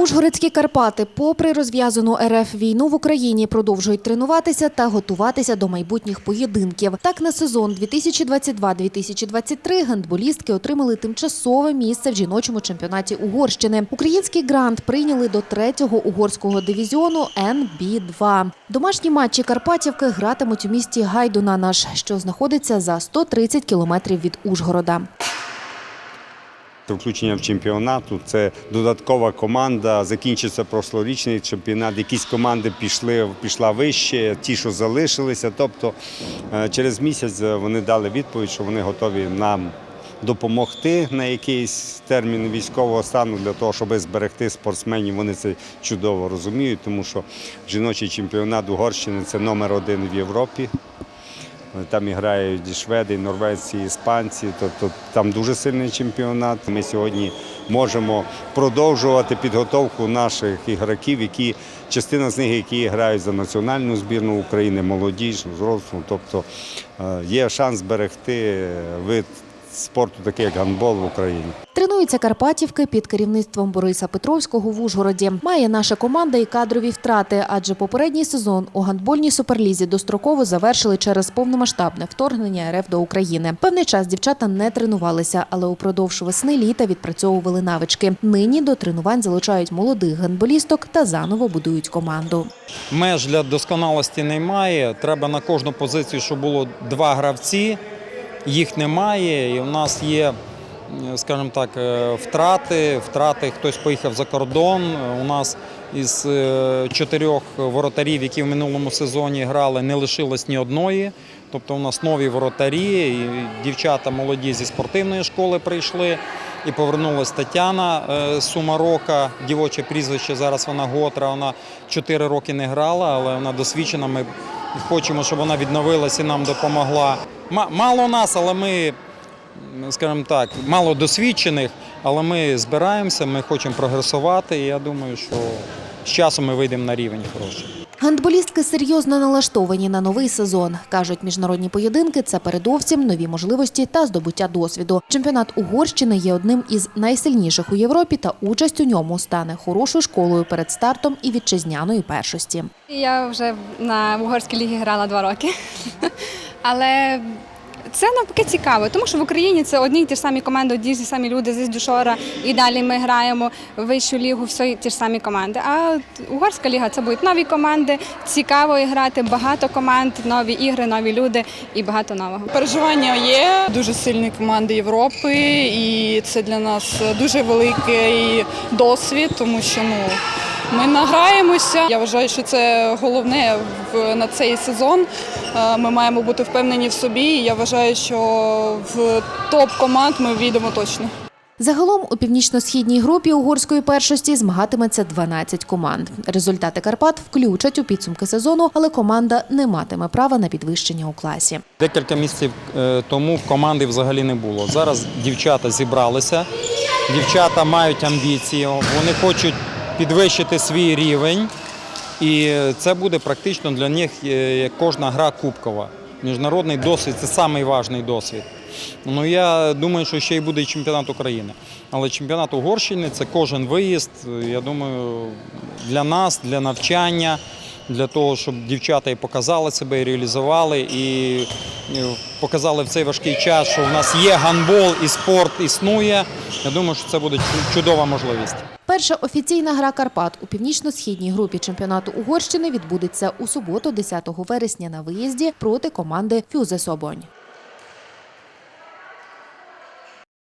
Ужгородські Карпати, попри розв'язану РФ війну в Україні, продовжують тренуватися та готуватися до майбутніх поєдинків. Так, на сезон 2022-2023 гандболістки отримали тимчасове місце в жіночому чемпіонаті Угорщини. Український грант прийняли до третього угорського дивізіону НБ-2. Домашні матчі Карпатівки гратимуть у місті Гайдунанаш, що знаходиться за 130 кілометрів від Ужгорода. Включення в чемпіонату це додаткова команда. Закінчиться прошлорічний чемпіонат. Якісь команди пішли пішла вище, ті, що залишилися. Тобто е, через місяць вони дали відповідь, що вони готові нам допомогти на якийсь термін військового стану для того, щоб зберегти спортсменів. Вони це чудово розуміють, тому що жіночий чемпіонат Угорщини це номер один в Європі. Там і грають і шведи, і норвежці, і іспанці. Тобто там дуже сильний чемпіонат. Ми сьогодні можемо продовжувати підготовку наших ігроків, які частина з них, які грають за національну збірну України, молодіж, зрослу. Тобто е, є шанс зберегти вид спорту, такий як гандбол в Україні. Тренуються Карпатівки під керівництвом Бориса Петровського в Ужгороді. Має наша команда і кадрові втрати, адже попередній сезон у гандбольній суперлізі достроково завершили через повномасштабне вторгнення РФ до України. Певний час дівчата не тренувалися, але упродовж весни літа відпрацьовували навички. Нині до тренувань залучають молодих гандболісток та заново будують команду. Меж для досконалості немає. Треба на кожну позицію, щоб було два гравці. Їх немає. І у нас є, е, скажімо так, е, втрати. Втрати хтось поїхав за кордон. У нас із е, чотирьох воротарів, які в минулому сезоні грали, не лишилось ні одної. Тобто у нас нові воротарі, і дівчата молоді зі спортивної школи прийшли. І повернулася Тетяна Сумарока, дівоче прізвище. Зараз вона Готра. Вона 4 роки не грала, але вона досвідчена. Ми хочемо, щоб вона відновилася і нам допомогла. Ма- Мало нас, але ми, скажімо так, мало досвідчених, але ми збираємося, ми хочемо прогресувати. І я думаю, що з часом ми вийдемо на рівень хороший. Гандболістки серйозно налаштовані на новий сезон. кажуть, міжнародні поєдинки це передовсім нові можливості та здобуття досвіду. Чемпіонат Угорщини є одним із найсильніших у Європі, та участь у ньому стане хорошою школою перед стартом і вітчизняної першості. Я вже на угорській лігі грала два роки. Але це навпаки цікаво, тому що в Україні це одні й ті ж самі команди, одні ті самі люди зі Дюшора, і далі ми граємо в вищу лігу, все ті ж самі команди. А угорська ліга це будуть нові команди, цікаво грати, багато команд, нові ігри, нові люди і багато нового. Переживання є дуже сильні команди Європи, і це для нас дуже великий досвід, тому що ну ми награємося. Я вважаю, що це головне в на цей сезон. Е, Ми маємо бути впевнені в собі. і Я вважаю, що в топ команд ми війдемо точно. Загалом у північно-східній групі угорської першості змагатиметься 12 команд. Результати Карпат включать у підсумки сезону, але команда не матиме права на підвищення у класі. Декілька місяців е, тому команди взагалі не було. Зараз дівчата зібралися, дівчата мають амбіції, вони хочуть підвищити свій рівень, і це буде практично для них е, кожна гра кубкова. Міжнародний досвід це найважливіший досвід. Ну я думаю, що ще й буде і чемпіонат України. Але чемпіонат Угорщини це кожен виїзд. Я думаю, для нас, для навчання, для того, щоб дівчата і показали себе, і реалізували, і показали в цей важкий час, що в нас є гандбол і спорт існує. Я думаю, що це буде чудова можливість. Перша офіційна гра Карпат у північно-східній групі чемпіонату Угорщини відбудеться у суботу, 10 вересня на виїзді проти команди Фюзе Собонь.